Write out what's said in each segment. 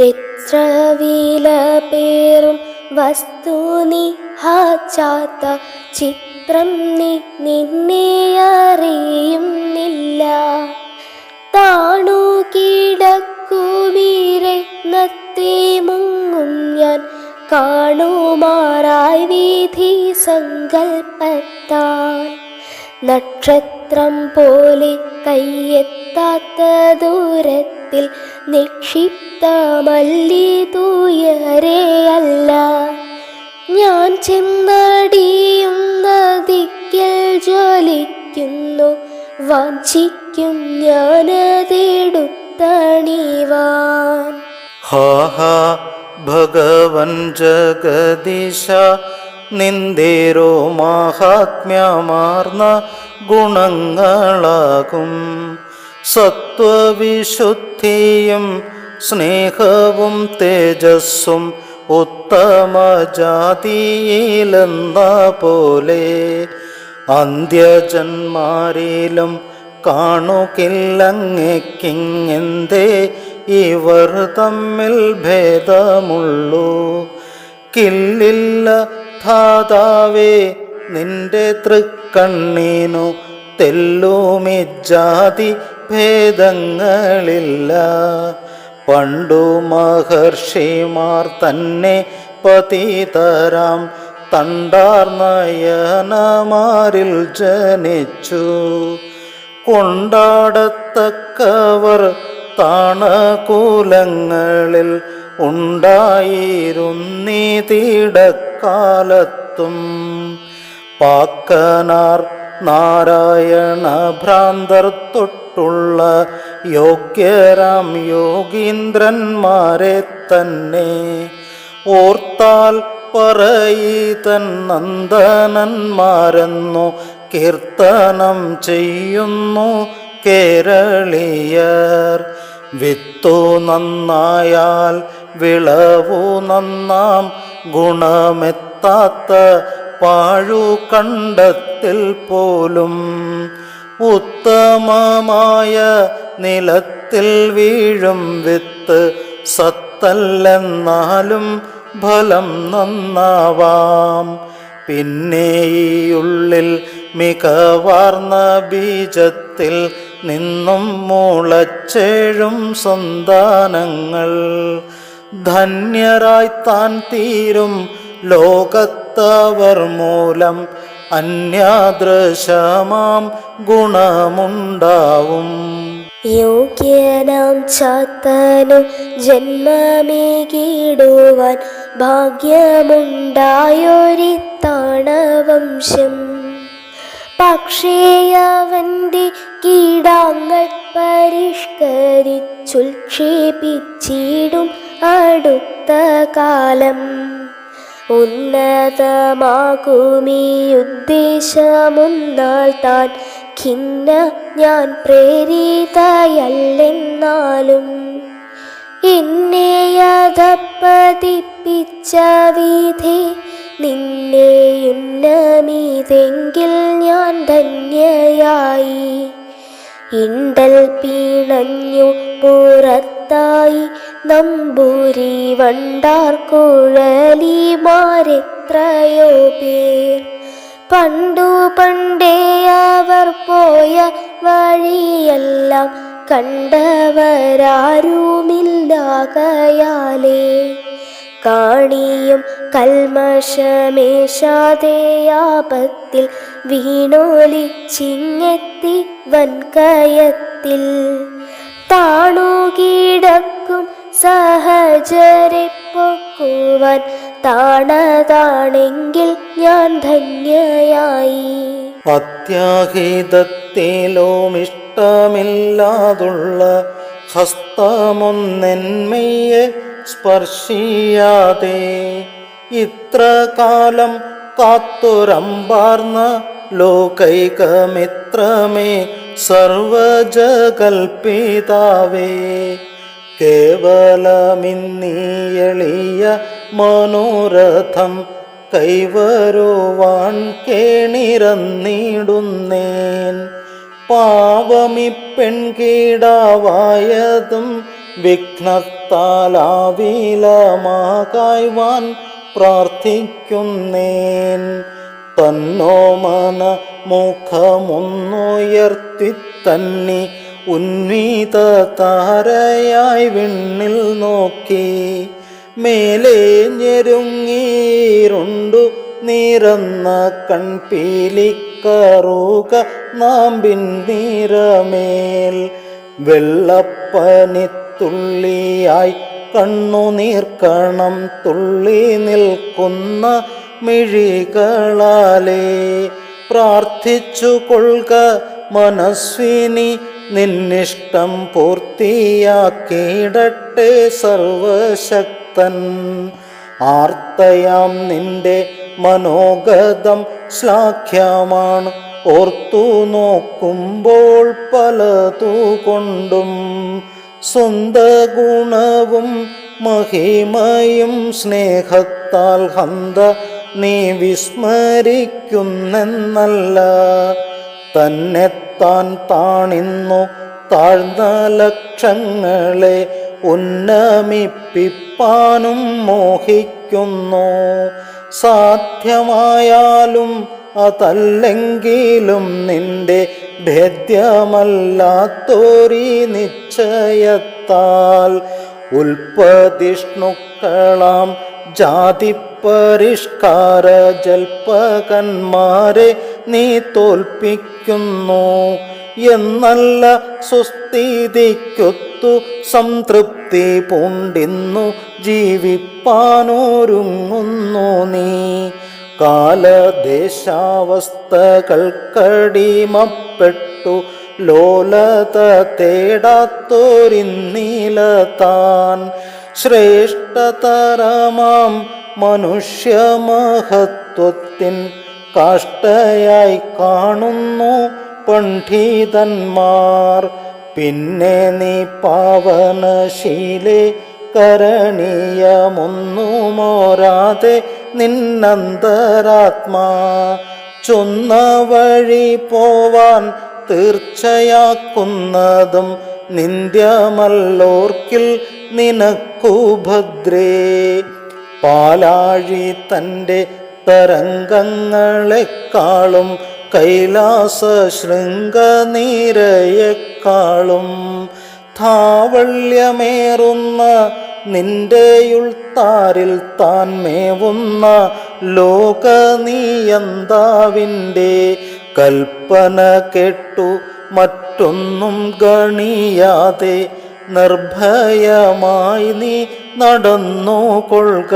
എത്ര വില പേറും വസ്തു നീ ഹാച്ചാത്ത ചിത്രം നീ നിന്നെ അറിയുന്നില്ല. താണു കിടക്കുമീരെ നത്തേ മുങ്ങും ഞാൻ. കാണുമാറായി വീഥി സങ്കൽപ്പത്താൽ നക്ഷത്രം പോലെ കയ്യെത്താത്ത ദൂരത്തിൽ നിക്ഷിപ്തമല്ലി തൂയരെയല്ല ഞാൻ ചെന്നടിയുന്ന ദിക്കിൽ ജ്വലിക്കുന്നു വാഞ്ചിക്കും ഞാനതെടുത്തണിവാൻ ഹാ ഹാ ഭഗവൻ ജഗദീശ നിന്ദേരോ മാഹാത്മ്യമാർന്ന ഗുണങ്ങളാകും. സത്വവിശുദ്ധിയും സ്നേഹവും തേജസ്സും ഉത്തമ ജാതിയിലെന്ന പോലെ അന്ത്യജന്മാരിലും കാണുകില്ലങ്ങെക്കിങ്ങെന്തേ ഇവർ തമ്മിൽ ഭേദമുള്ളൂ. കില്ലില്ല ധാതാവേ നിന്റെ തൃക്കണ്ണീനു തെല്ലുമിജാതി ഭേദങ്ങളില്ല. പണ്ടു മഹർഷിമാർ തന്നെ പതിതരാം തണ്ടാർ നയനമാരിൽ ജനിച്ചു. കൊണ്ടാടത്തക്കവർ താണകൂലങ്ങളിൽ ഉണ്ടായിരുന്നീതിടക്കാലത്തും പാക്കനാർ നാരായണ ഭ്രാന്തർ തൊട്ടുള്ള യോഗ്യരാം യോഗീന്ദ്രന്മാരെ തന്നെ ഓർത്താൽ പറയീതൻ നന്ദനന്മാരെന്നു കീർത്തനം ചെയ്യുന്നു കേരളീയർ. വിത്തു നന്നായാൽ വിളവു നന്നാം ഗുണമെത്താത്ത പാഴു കണ്ടത്തിൽ പോലും ഉത്തമമായ നിലത്തിൽ വീഴും വിത്ത് സത്തല്ലെന്നാലും ഫലം നന്നാവാം. പിന്നെ ഈ ഉള്ളിൽ മികവാർന്ന ബീജത്തിൽ നിന്നും മുളച്ചേഴും സന്താനങ്ങൾ. ധന്യരായി താൻ തീരും ലോകത്തവർ മൂലം അന്യാദൃശമാം ഗുണമുണ്ടാവും. യോഗ്യനാം ചാത്തനു ജന്മമേകിടുവാൻ ഭാഗ്യമുണ്ടായൊരിത്താണവംശം. പക്ഷേ അവന്റെ കീടാങ്ങൾ പരിഷ്കരിച്ചുൽക്ഷേപിച്ചിടും അടുത്ത കാലം ഉന്നതമാകുമീ ഉദ്ദേശമൊന്നാൽ താൻ ഖിന്ന ഞാൻ പ്രേരിതയല്ലെന്നാലും എന്നെ അതപ്പതിപ്പിച്ച വിധി നിന്നെയുന്നമിതെങ്കിൽ ഞാൻ ധന്യയായി. ഇണ്ടൽ പിണഞ്ഞു പുറത്തായി നമ്പൂരി വണ്ടാർ കുഴലിമാരെത്രയോ പേർ. പണ്ടു പണ്ടേ അവർ പോയ വഴിയെല്ലാം കണ്ടവരാരുമില്ലാകയാലേ. കാണിയും കൽമഷമേശാതയാപത്തിൽ വീണോലിച്ചിങ്ങെത്തി വൻകയത്തിൽ. താണുകിടക്കും സഹജരെ പൊക്കുവാൻ താണതാണെങ്കിൽ ഞാൻ ധന്യയായി. അത്യാഹിതത്തിലും ഇഷ്ടമില്ലാതുള്ള ഹസ്തമൊന്നെന്മയെ സ്പർശിയാതെ ഇത്ര കാലം കാത്തുരമ്പാർന്ന ലോകൈകമിത്രമേ സർവജകൽപിതാവേ കേവലമിന്നീയളിയ മനോരഥം കൈവരുവാൻ കേണിരന്നിടുന്നേൻ. പാവമിപ്പെൺകീടാവായതും വിഘ്നത്താലാവിലമാകായ്വാൻ പ്രാർത്ഥിക്കുന്നേൻ. തന്നോ മന മുഖമൊന്നുയർത്തി തന്നി ഉന്നീത താരയായി വിണ്ണിൽ നോക്കി മേലെ ഞെരുങ്ങീരുണ്ടു നിറന്ന കൺപീലിക്കറുക നാമ്പിൻ നിറമേൽ വെള്ളപ്പനിത്തുള്ളിയായി കണ്ണുനീർക്കണം തുള്ളി നിൽക്കുന്ന മിഴികളാലേ പ്രാർത്ഥിച്ചു കൊള്ളുക മനസ്വിനി നിന്നിഷ്ടം പൂർത്തിയാക്കിയിടട്ടെ സർവശക്തൻ. ആർത്തയാം നിന്റെ മനോഗതം ശ്ലാഘ്യമാണ്. ഓർത്തു നോക്കുമ്പോൾ പലതുകൊണ്ടും കൊണ്ടും സ്വന്ത ഗുണവും മഹിമയും സ്നേഹത്താൽ ഹന്ത നീ വിസ്മരിക്കുന്നല്ല തന്നെത്താൻ താണിന്നു താഴ്ന്ന ലക്ഷങ്ങളെ ഉന്നമിപ്പിപ്പാനും മോഹിക്കുന്നു. സാധ്യമായാലും അതല്ലെങ്കിലും നിന്റെ ഭേദ്യമല്ലാത്തോരീ നിശ്ചയത്താൽ ഉൽപ്പതിഷ്ണുക്കളാം ജാതി പരിഷ്കാര ജൽപ്പകന്മാരെ നീ തോൽപ്പിക്കുന്നു എന്നല്ല സുസ്ഥിതിക്കൊത്തു സംതൃപ്തി പൂണ്ടിന്നു ജീവിപ്പാനൊരുങ്ങുന്നു നീ. കാലദേശാവസ്ഥകൾക്കടിമപ്പെട്ടു ലോലത തേടാത്തോരിന്നീല താൻ ശ്രേഷ്ഠതരമാം മനുഷ്യമഹത്വത്തിൻ കാഷ്ടയായി കാണുന്നു പണ്ഡിതന്മാർ. പിന്നെ നീ പാവനശീലെ കരണീയമൊന്നുമോരാതെ നിന്നന്തരാത്മാ. ചൊന്ന വഴി പോവാൻ തീർച്ചയാക്കുന്നതും നിന്ദ്യമല്ലോർക്കിൽ നിനക്കു ഭദ്രേ പാലാഴി തന്റെ തരംഗങ്ങളെക്കാളും കൈലാസ ശൃംഗനീരയെക്കാളും താവള്യമേറുന്ന നിന്റെയുൾത്താരിൽ താൻ മേവുന്ന ലോകനീയന്താവിന്റെ കൽപ്പന കെട്ടു മറ്റൊന്നും ഗണിയാതെ നിർഭയമായി നീ നടന്നു കൊള്ളുക.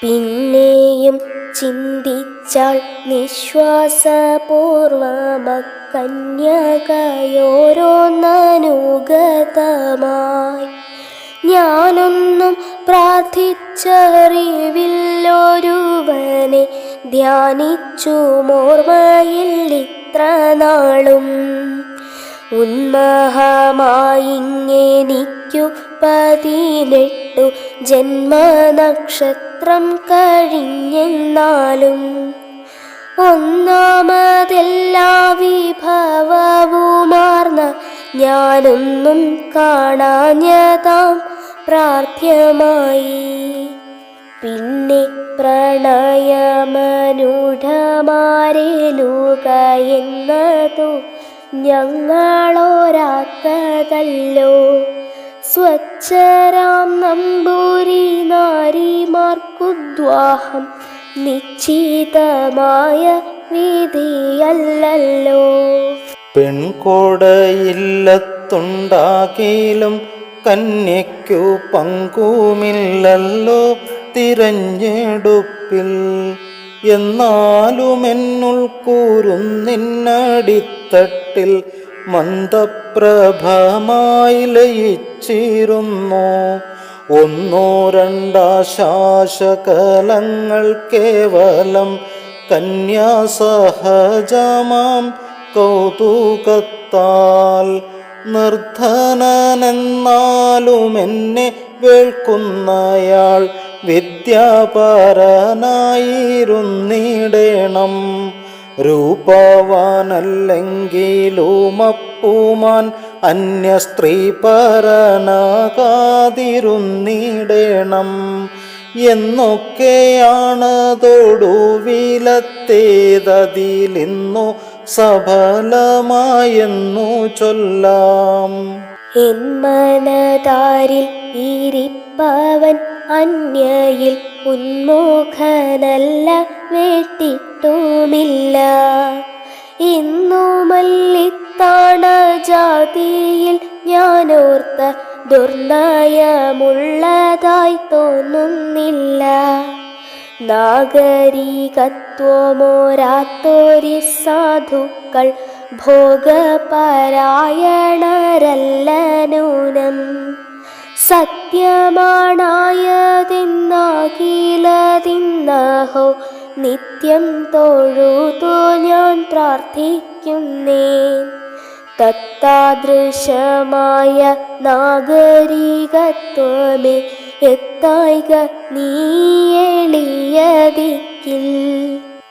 പിന്നെയും ചിന്തിച്ചാൽ നിശ്വാസപൂർവമക്കന്യകയോരോന്നനുഗതമായി ഞാനൊന്നും പ്രാർത്ഥിച്ചറിവില്ലൊരുവനെ ധ്യാനിച്ചു മോർമ്മയിൽ ഇത്ര നാളും ഉന്മഹമായിങ്ങെനിക്കു പതിനെട്ടു ജന്മനക്ഷത്രം കഴിഞ്ഞെന്നാലും ഒന്നാമതെല്ലാ വിഭവവുമാർന്ന ഞാനൊന്നും കാണാഞ്ഞതാം പ്രാർത്ഥ്യമായി. പിന്നെ പ്രണയമനുഢമാരേലുക എന്നതു ഞങ്ങളോരാത്തതല്ലോ. സ്വച്ഛരാം നമ്പൂരി നാരിമാർക്കുദ്വാഹം നിശ്ചിതമായ വിധിയല്ലല്ലോ. പെൺകോടയില്ലത്തുണ്ടാകിലും കന്യയ്ക്കു പങ്കുമില്ലല്ലോ തിരഞ്ഞെടുപ്പിൽ. എന്നാലും എന്നുൾക്കൂരുന്നിന്നടിത്തട്ടിൽ മന്ദപ്രഭമായി ലയിച്ചിരുന്നു. ഒന്നോ രണ്ടാശാശകലങ്ങൾ കേവലം കന്യാസഹജമാം കൗതുകത്താൽ നിർധനനെന്നാലും എന്നെ വേൾക്കുന്നയാൾ രൂപവാനല്ലെങ്കിലുമപ്പൂമാൻ അന്യ സ്ത്രീ പരനാകാതിരുന്നിടേണം എന്നൊക്കെയാണതൊടുവിലത്തേതതിലിന്നു സഫലമായെന്നു ചൊല്ലാം. എൻ മനതാരിൽ ഇരിപ്പവൻ അന്യയിൽ ഉന്മുഖനല്ല വേട്ടിട്ടുമില്ല. ഇന്നു മല്ലിത്താണ ജാതിയിൽ ഞാനോർത്ത ദുർനയമുള്ളതായി തോന്നുന്നില്ല. നാഗരികത്വമോരാത്തോരി സാധുക്കൾ ഭോഗപരായണരല്ലനൂനം. നൂനം സത്യമാണായതെന്നാകിലതിന്നഹോ നിത്യം തൊഴുതു ഞാൻ പ്രാർത്ഥിക്കുന്നേ. തത്താദൃശമായ നാഗരികത്വമേ എത്തായിക നീ എളിയതിക്കിൽ.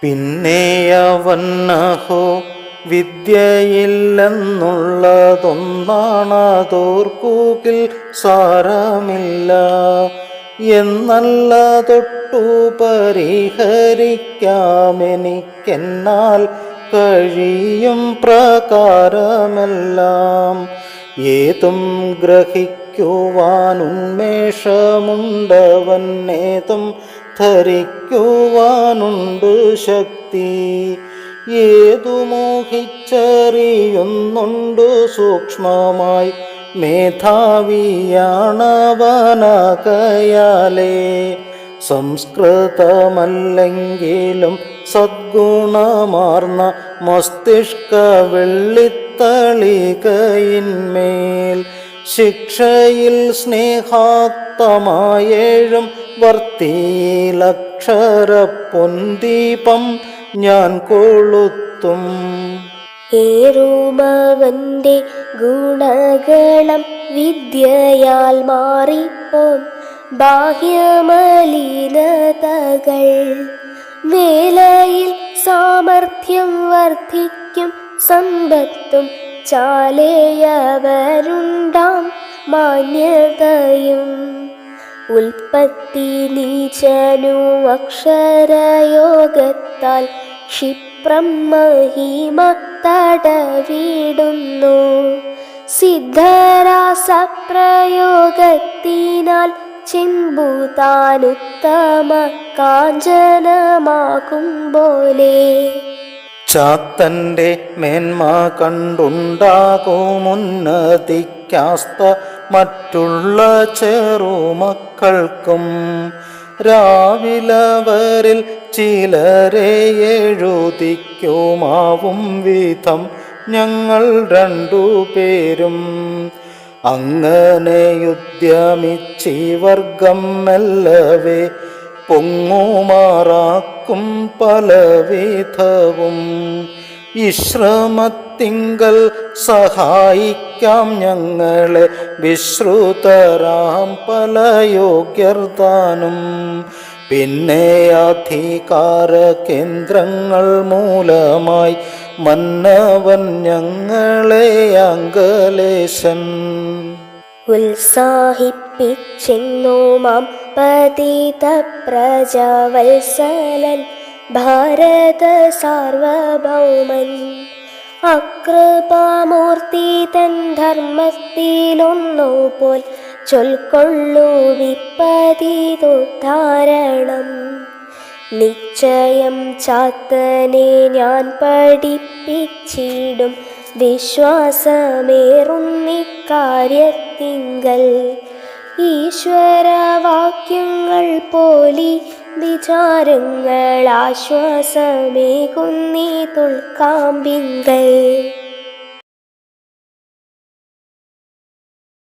പിന്നെയവന്നഹോ വിദ്യയില്ലെന്നുള്ളതൊന്നാണതോർക്കൂകിൽ സാരമില്ല. എന്നല്ല തൊട്ടു പരിഹരിക്കാമെനിക്കെന്നാൽ കഴിയും പ്രകാരമെല്ലാം. ഏതും ഗ്രഹിക്കുവാനുന്മേഷമുണ്ടവന്നേതും ധരിക്കുവാനുണ്ട് ശക്തി. ഏതു മോഹിച്ചറിയുന്നുണ്ട് സൂക്ഷ്മമായി മേധാവിയാണവനകയാലേ. സംസ്കൃതമല്ലെങ്കിലും സദ്ഗുണമാർന്ന മസ്തിഷ്ക വെള്ളിത്തളികയിന്മേൽ ശിക്ഷയിൽ സ്നേഹാത്തമായേഴും വർത്തിയിലക്ഷരപ്പൊന്തീപം ഞാൻ കൊളുത്തും. ഏറൂപവന്റെ ഗുണഗണം വിദ്യയാൽ മാറിപ്പോം. ബാഹ്യമലീനതകൾ വേലയിൽ സാമർഥ്യം വർദ്ധിക്കും സമ്പത്തും ചാലേയവരുണ്ടാം മാന്യതയും. ഉൽപ്പത്തി നീചനു അക്ഷരയോഗത്താൽ ക്ഷിപ്രം മഹിമ തടവിടുന്നു സിദ്ധരാസപ്രയോഗത്തിനാൽ ചിമ്പുതാനുത്തമ കാഞ്ചനമാകും പോലെ ചാത്തന്റെ മേന്മ കണ്ടുണ്ടാകുമുന്നതിക്കാസ്ത മറ്റുള്ള ചെറുമക്കൾക്കും രാവിലവരിൽ ചിലരെ എഴുതിക്കുമാവും വിധം ഞങ്ങൾ രണ്ടുപേരും അങ്ങനെ യുദ്ധ്യമിച്ചി വർഗം മെല്ലവേ പൊങ്ങുമാറാക്കും പലവിധവും. ഇശ്രമത്തിങ്കൽ സഹായിക്കാം ഞങ്ങളെ. വിശ്രുതരാം പല യോഗ്യർദാനും. പിന്നെ അധികാര കേന്ദ്രങ്ങൾ മൂലമായി മന്നവൻ ഞങ്ങളെ അങ്കലേശൻ. ഉത്സാഹിപ്പിച്ചെന്നു മാം പതിത പ്രജവത്സലൻ ഭാരത സാർവഭൗമൻ. അകൃപാമൂർത്തി തൻ ധർമ്മത്തിലൊന്നു പോൽ ചൊൽക്കൊള്ളു വിപ്പതിതുദ്ധാരണം. നിശ്ചയം ചാത്തനെ ഞാൻ പഠിപ്പിച്ചിടും വിശ്വാസമേറുന്നിക്കാര്യത്തിങ്കൽ ഈശ്വരവാക്യങ്ങൾ പോലി വിചാരങ്ങൾ ആശ്വാസമേകുന്നീ തുൾക്കാമ്പിങ്കൽ